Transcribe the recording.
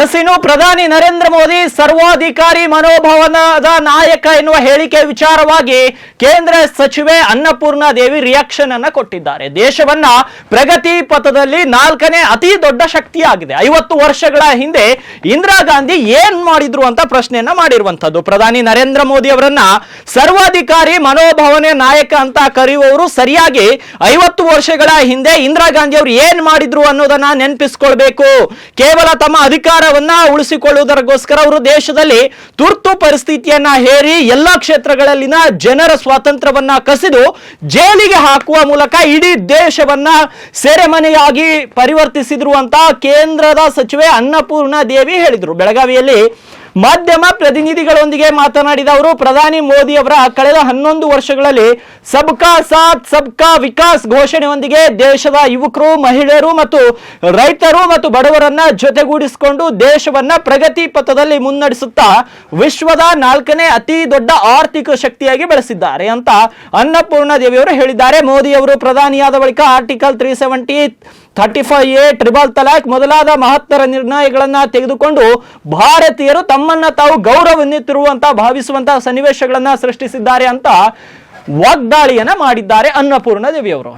S ಇನ್ನು ಪ್ರಧಾನಿ ನರೇಂದ್ರ ಮೋದಿ ಸರ್ವಾಧಿಕಾರಿ ಮನೋಭಾವನದ ನಾಯಕ ಎನ್ನುವ ಹೇಳಿಕೆ ವಿಚಾರವಾಗಿ ಕೇಂದ್ರ ಸಚಿವೆ ಅನ್ನಪೂರ್ಣ ದೇವಿ ರಿಯಾಕ್ಷನ್ ಅನ್ನ ಕೊಟ್ಟಿದ್ದಾರೆ. ದೇಶವನ್ನ ಪ್ರಗತಿ ಪಥದಲ್ಲಿ ನಾಲ್ಕನೇ ಅತಿ ದೊಡ್ಡ ಶಕ್ತಿಯಾಗಿದೆ. ಐವತ್ತು ವರ್ಷಗಳ ಹಿಂದೆ ಇಂದಿರಾ ಗಾಂಧಿ ಏನ್ ಮಾಡಿದ್ರು ಅಂತ ಪ್ರಶ್ನೆಯನ್ನ ಮಾಡಿರುವಂತದ್ದು ಪ್ರಧಾನಿ ನರೇಂದ್ರ ಮೋದಿ ಅವರನ್ನ ಸರ್ವಾಧಿಕಾರಿ ಮನೋಭಾವನೆ ನಾಯಕ ಅಂತ ಕರೆಯುವವರು ಸರಿಯಾಗಿ ಐವತ್ತು ವರ್ಷಗಳ ಹಿಂದೆ ಇಂದಿರಾ ಗಾಂಧಿ ಅವರು ಏನ್ ಮಾಡಿದ್ರು ಅನ್ನೋದನ್ನ ನೆನಪಿಸ್ಕೊಳ್ಬೇಕು. ಕೇವಲ ತಮ್ಮ ಅಧಿಕಾರವನ್ನ ಉಳಿಸಿಕೊಳ್ಳುವುದರಗೋಸ್ಕರ ಅವರು ದೇಶದಲ್ಲಿ ತುರ್ತು ಪರಿಸ್ಥಿತಿಯನ್ನ ಹೇರಿ ಎಲ್ಲಾ ಕ್ಷೇತ್ರಗಳಲ್ಲಿನ ಜನರ ಸ್ವಾತಂತ್ರ್ಯವನ್ನ ಕಸಿದು ಜೈಲಿಗೆ ಹಾಕುವ ಮೂಲಕ ಇಡೀ ದೇಶವನ್ನ ಸೆರೆಮನೆಯಾಗಿ ಪರಿವರ್ತಿಸಿದ್ರು ಅಂತ ಕೇಂದ್ರದ ಸಚಿವೆ ಅನ್ನಪೂರ್ಣ ದೇವಿ ಹೇಳಿದ್ರು. ಬೆಳಗಾವಿಯಲ್ಲಿ ಮಾಧ್ಯಮ ಪ್ರತಿನಿಧಿಗಳೊಂದಿಗೆ ಮಾತನಾಡಿದ ಅವರು, ಪ್ರಧಾನಿ ಮೋದಿ ಅವರ ಕಳೆದ ಹನ್ನೊಂದು ವರ್ಷಗಳಲ್ಲಿ ಸಬ್ಕಾ ಸಾಥ್, ಸಬ್ಕಾ ವಿಕಾಸ್ ಘೋಷಣೆಯೊಂದಿಗೆ ದೇಶದ ಯುವಕರು, ಮಹಿಳೆಯರು ಮತ್ತು ರೈತರು ಮತ್ತು ಬಡವರನ್ನ ಜೊತೆಗೂಡಿಸಿಕೊಂಡು ದೇಶವನ್ನ ಪ್ರಗತಿ ಪಥದಲ್ಲಿ ಮುನ್ನಡೆಸುತ್ತಾ ವಿಶ್ವದ ನಾಲ್ಕನೇ ಅತಿ ದೊಡ್ಡ ಆರ್ಥಿಕ ಶಕ್ತಿಯಾಗಿ ಬೆಳೆಸಿದ್ದಾರೆ ಅಂತ ಅನ್ನಪೂರ್ಣ ದೇವಿಯವರು ಹೇಳಿದ್ದಾರೆ. ಮೋದಿ ಅವರು ಪ್ರಧಾನಿಯಾದ ಬಳಿಕ article three seventy thirty five A triple ತಲಾಕ್ ಮೊದಲಾದ ಮಹತ್ತರ ನಿರ್ಣಯಗಳನ್ನ ತೆಗೆದುಕೊಂಡು ಭಾರತೀಯರು ತಮ್ಮನ್ನ ತಾವು ಗೌರವಾನ್ವಿತರು ಭಾವಿಸುವಂತಹ ಸನ್ನಿವೇಶಗಳನ್ನ ಸೃಷ್ಟಿಸಿದ್ದಾರೆ ಅಂತ ವಾಗ್ದಾಳಿಯನ್ನ ಮಾಡಿದ್ದಾರೆ ಅನ್ನಪೂರ್ಣ ದೇವಿಯವರು.